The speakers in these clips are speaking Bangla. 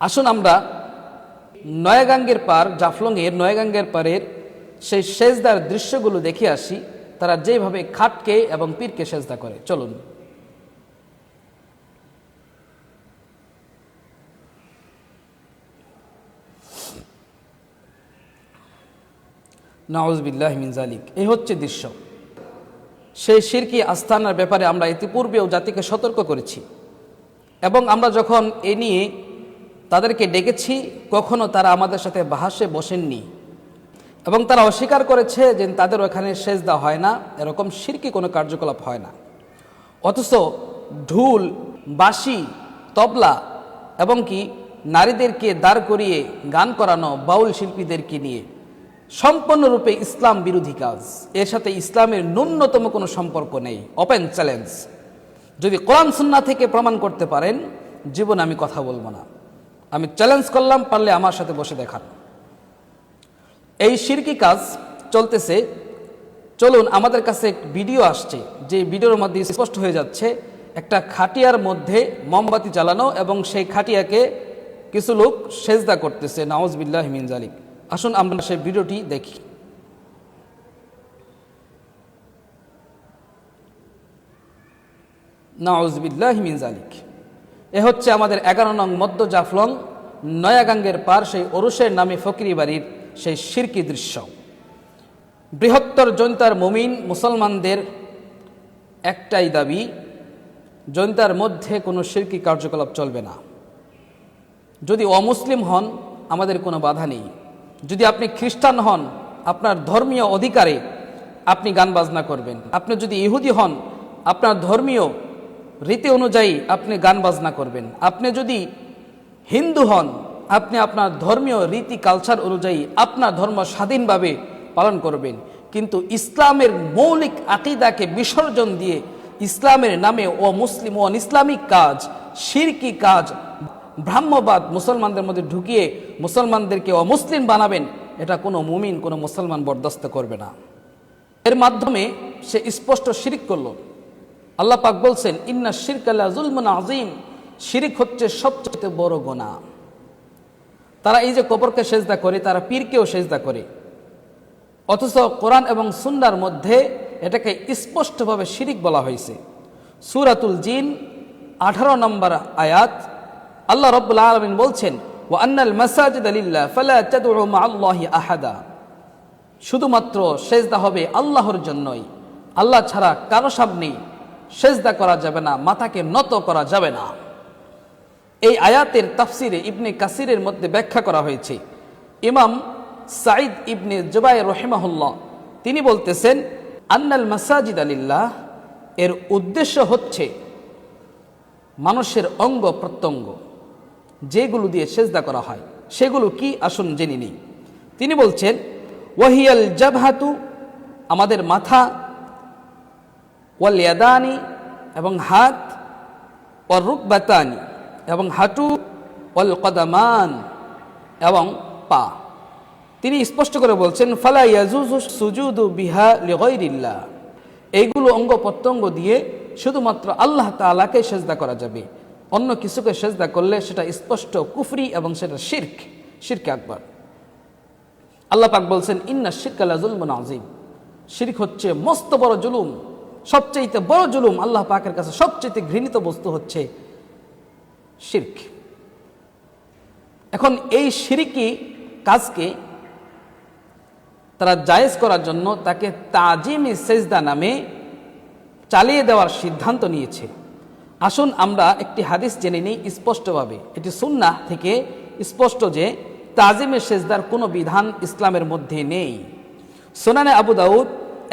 আসুন আমরা নয়াগাঙ্গের পার, জাফলংয়ের নয়াগাঙ্গের পারের সেই সেজদার দৃশ্যগুলো দেখে আসি। তারা যেভাবে খাটকে এবং পীরকে সেজদা করে। চলুন। নওয়াজবিল্লাহ মিনজালিক এই হচ্ছে দৃশ্য। সেই শিরকি আস্থানার ব্যাপারে আমরা ইতিপূর্বেও জাতিকে সতর্ক করেছি। এবং আমরা যখন এ নিয়ে তাদেরকে ডেকেছি, কখনো তারা আমাদের সাথে বাহাসে বসেননি। এবং তারা অস্বীকার করেছে যে তাদের ওখানে সেজদা হয় না, এরকম শিরকি কোনো কার্যকলাপ হয় না। অথচ ঢুল, বাঁশি, তবলা এবং কি নারীদেরকে দাঁড় করিয়ে গান করানো বাউল শিল্পীদেরকে নিয়ে সম্পূর্ণরূপে ইসলাম বিরোধী কাজ। এর সাথে ইসলামের ন্যূনতম কোনো সম্পর্ক নেই। ওপেন চ্যালেঞ্জ যদি কোরআন সুন্না থেকে প্রমাণ করতে পারেন, জীবন আমি কথা বলব না। আমি চ্যালেঞ্জ করলাম, পারলে আমার সাথে বসে দেখান। এই শিরকি কাজ চলতেছে। চলুন, আমাদের কাছে ভিডিও আসছে। যে ভিডিওর মধ্যে স্পষ্ট হয়ে যাচ্ছে, একটা খাটিয়ার মধ্যে মোমবাতি জ্বালানো এবং সেই খাটিয়াকে কিছু লোক সেজদা করতেছে নওয়াজ বিল্লাহ মিন জালিক আসুন, আমরা সেই ভিডিওটি দেখি। নওয়াজবিল্লাহ মিন জালিক এ হচ্ছে আমাদের এগারো নং মধ্য জাফলং, নয়াগাঙ্গের পার সেই অরুষের নামে ফকরি বাড়ির সেই শিরকি দৃশ্য। বৃহত্তর জৈন্তার মমিন মুসলমানদের একটাই দাবি, জৈন্তার মধ্যে কোনো শিরকি কার্যকলাপ চলবে না। যদি অমুসলিম হন, আমাদের কোনো বাধা নেই। যদি আপনি খ্রিস্টান হন, আপনার ধর্মীয় অধিকারে আপনি গান বাজনা করবেন। আপনি যদি ইহুদি হন, আপনার ধর্মীয় রীতি অনুযায়ী আপনি গান বাজনা করবেন। আপনি যদি হিন্দু হন, আপনি আপনার ধর্মীয় রীতি কালচার অনুযায়ী আপনার ধর্ম স্বাধীনভাবে পালন করবেন। কিন্তু ইসলামের মৌলিক আকিদাকে বিসর্জন দিয়ে ইসলামের নামে ও মুসলিম ও ইসলামিক কাজ শিরকি কাজ, ব্রাহ্মবাদ মুসলমানদের মধ্যে ঢুকিয়ে মুসলমানদেরকে অমুসলিম বানাবেন, এটা কোনো মুমিন, কোনো মুসলমান বরদাস্ত করবে না। এর মাধ্যমে সে স্পষ্ট শিরিক করল। আল্লাহ পাক বলছেন, ইন্না আল্লাহ জুলমুন আজিম শিরিক হচ্ছে সবচেয়ে বড় গোনা। তারা এই যে কবরকে সেজদা করে, তারা পীরকেও সেজদা করে। অথচ কোরআন এবং সুন্নার মধ্যে এটাকে স্পষ্টভাবে শিরিক বলা হয়েছে। সুরাতুল জিন, আঠারো নম্বর আয়াত, আল্লাহ রব্বুল আলমিন বলছেন ও আন্নাল মাসাজিদ আলিল্লাহ ফালা আল্লাহি আহাদা। শুধুমাত্র সেজদা হবে আল্লাহর জন্যই। আল্লাহ ছাড়া কারও সামনে সেজদা করা যাবে না, মাথাকে নত করা যাবে না। এই আয়াতের তাফসিরে ইবনে কাসিরের মধ্যে ব্যাখ্যা করা হয়েছে। ইমাম সাইদ ইবনে জুবাই রহিমাহুল্লাহ, তিনি বলতেছেন, আন্নাল মাসাজিদ আলিল্লাহ এর উদ্দেশ্য হচ্ছে মানুষের অঙ্গ প্রত্যঙ্গ, যেগুলো দিয়ে সেজদা করা হয়, সেগুলো কি আসুন জেনে নিই। তিনি বলছেন, ওয়াহিয়াল জাবহাতু আমাদের মাথা ওয়াল ইয়াদানি এবং হাত, ওয়াল রুকবাতানি এবং হাঁটু, ওয়াল কদামান এবং পা। তিনি স্পষ্ট করে বলছেন, ফালা ইয়াজুজু সুজুদু বিহা লিগয়রিল্লাহ। এইগুলো অঙ্গ প্রত্যঙ্গ দিয়ে শুধুমাত্র আল্লাহ তাআলাকে সেজদা করা যাবে। অন্য কিছুকে সেজদা করলে সেটা স্পষ্ট কুফরি এবং সেটা শির্ক শির্ক আকবর। আল্লাহ পাক বলছেন, ইন্না শিরক আল্লাহ জুলমুন আজিম শির্ক হচ্ছে মস্ত বড় জুলুম। সবচেয়ে বড় জুলুম আল্লাহ পাকের কাছে সবচেয়ে ঘৃণিত বস্তু হচ্ছে শির্ক। এখন এই শিরিকি কাজকে তারা জায়েজ করার জন্য তাকে তাজিমি সেজদা নামে চালিয়ে দেওয়ার সিদ্ধান্ত নিয়েছে। আসুন আমরা একটি হাদিস জেনে নিই স্পষ্টভাবে। এটি সুন্না থেকে স্পষ্ট যে তাজিমের সেজদার কোনো বিধান ইসলামের মধ্যে নেই। সোনানে আবু দাউদ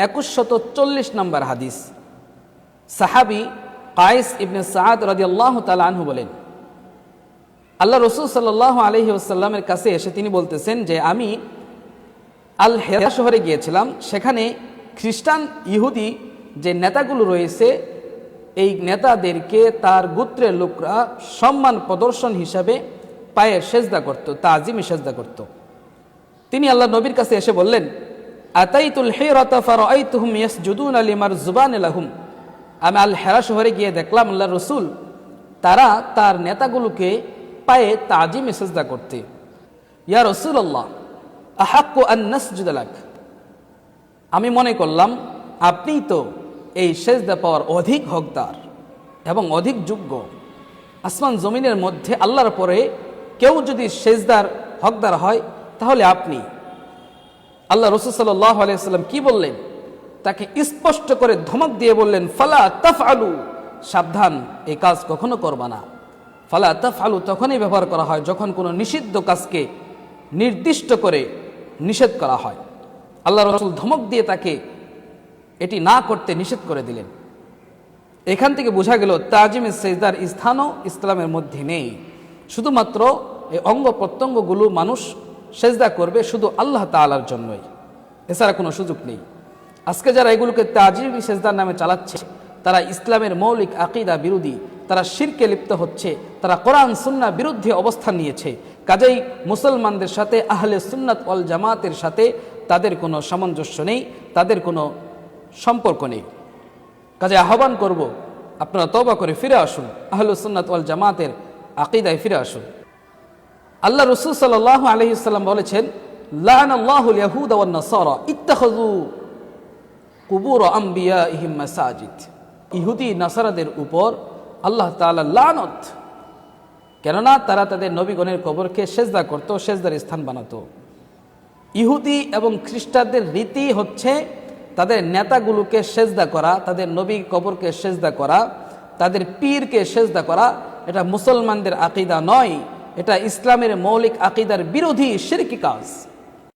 একুশ শত চল্লিশ নম্বর হাদিস। সাহাবি কায়েস ইবনে সাদ রাজি আল্লাহ তালু বলেন, আল্লাহ রসুল সাল্লাহ আলহি আসাল্লামের কাছে এসে তিনি বলতেছেন যে, আমি আল হেরা শহরে গিয়েছিলাম, সেখানে খ্রিস্টান ইহুদি যে নেতাগুলো রয়েছে, এই নেতাদেরকে তার গোত্রের লোকরা সম্মান প্রদর্শন হিসাবে পায়ের সেজদা করত, তাজিমি সেজদা করত। তিনি আল্লাহ নবীর কাছে এসে বললেন আতাইতুল হে রতাফার আইতুহুম ইয়াস জুদুন আলিমার জুবান আলাহুম আমি আল হেরা শহরে গিয়ে দেখলাম আল্লাহ রসুল, তারা তার নেতাগুলোকে পায়ে তাজিমে সেজদা করতে। ইয়া রসুল্লাহ আহাক্কু আন্নাসজুদালাক আমি মনে করলাম, আপনিই তো এই সেজদা পাওয়ার অধিক হকদার এবং অধিক যোগ্য। আসমান জমিনের মধ্যে আল্লাহর পরে কেউ যদি সেজদার হকদার হয়, তাহলে আপনি আল্লাহ রসুল সাল্লাহ কি বললেন? তাকে স্পষ্ট করে ধমক দিয়ে বললেন, ফালা তফ আলু সাবধান এই কাজ কখনো করবা না। ফালা তফ আলু তখনই ব্যবহার করা হয় যখন কোনো নিষিদ্ধ কাজকে নির্দিষ্ট করে নিষেধ করা হয়। আল্লাহ রসুল ধমক দিয়ে তাকে এটি না করতে নিষেধ করে দিলেন। এখান থেকে বোঝা গেল, তাজিম সেজদার স্থানও ইসলামের মধ্যে নেই। শুধুমাত্র এই অঙ্গ প্রত্যঙ্গগুলো মানুষ সেজদা করবে শুধু আল্লাহ তালার জন্যই। এছাড়া কোনো সুযোগ নেই। আজকে যারা এগুলোকে তাজিমি সেজদার নামে চালাচ্ছে, তারা ইসলামের মৌলিক আকিদা বিরোধী, তারা শিরকে লিপ্ত হচ্ছে, তারা কোরআন সুন্না বিরুদ্ধে অবস্থান নিয়েছে। কাজেই মুসলমানদের সাথে, আহলে সুন্নাত অল জামাতের সাথে তাদের কোনো সামঞ্জস্য নেই, তাদের কোনো সম্পর্ক নেই। কাজে আহ্বান করব, আপনারা তবা করে ফিরে আসুন আহলুসুন্নাত ওয়াল জামাতের আকিদায় ফিরে আসুন। আল্লাহ রসুল সাল্লাহ আলহিসাল্লাম বলেছেন লান আল্লাহুল ইয়াহুদ ওয়ান নাসারা ইত্তাখাযু আম্বিয়া ইহিম মাসাজিদ। ইহুদি, নাসারাদের উপর আল্লাহ তাআলা লানত, কেননা তারা তাদের নবীগণের কবরকে সেজদা করত, সেজদার স্থান বানাতো। ইহুদি এবং খ্রিস্টানদের রীতি হচ্ছে, তাদের নেতাগুলোকে সেজদা করা, তাদের নবী কবরকে সেজদা করা, তাদের পীরকে সেজদা করা, এটা মুসলমানদের আকিদা নয়। এটা ইসলামের মৌলিক আকিদার বিরোধী শিরকি কাজ।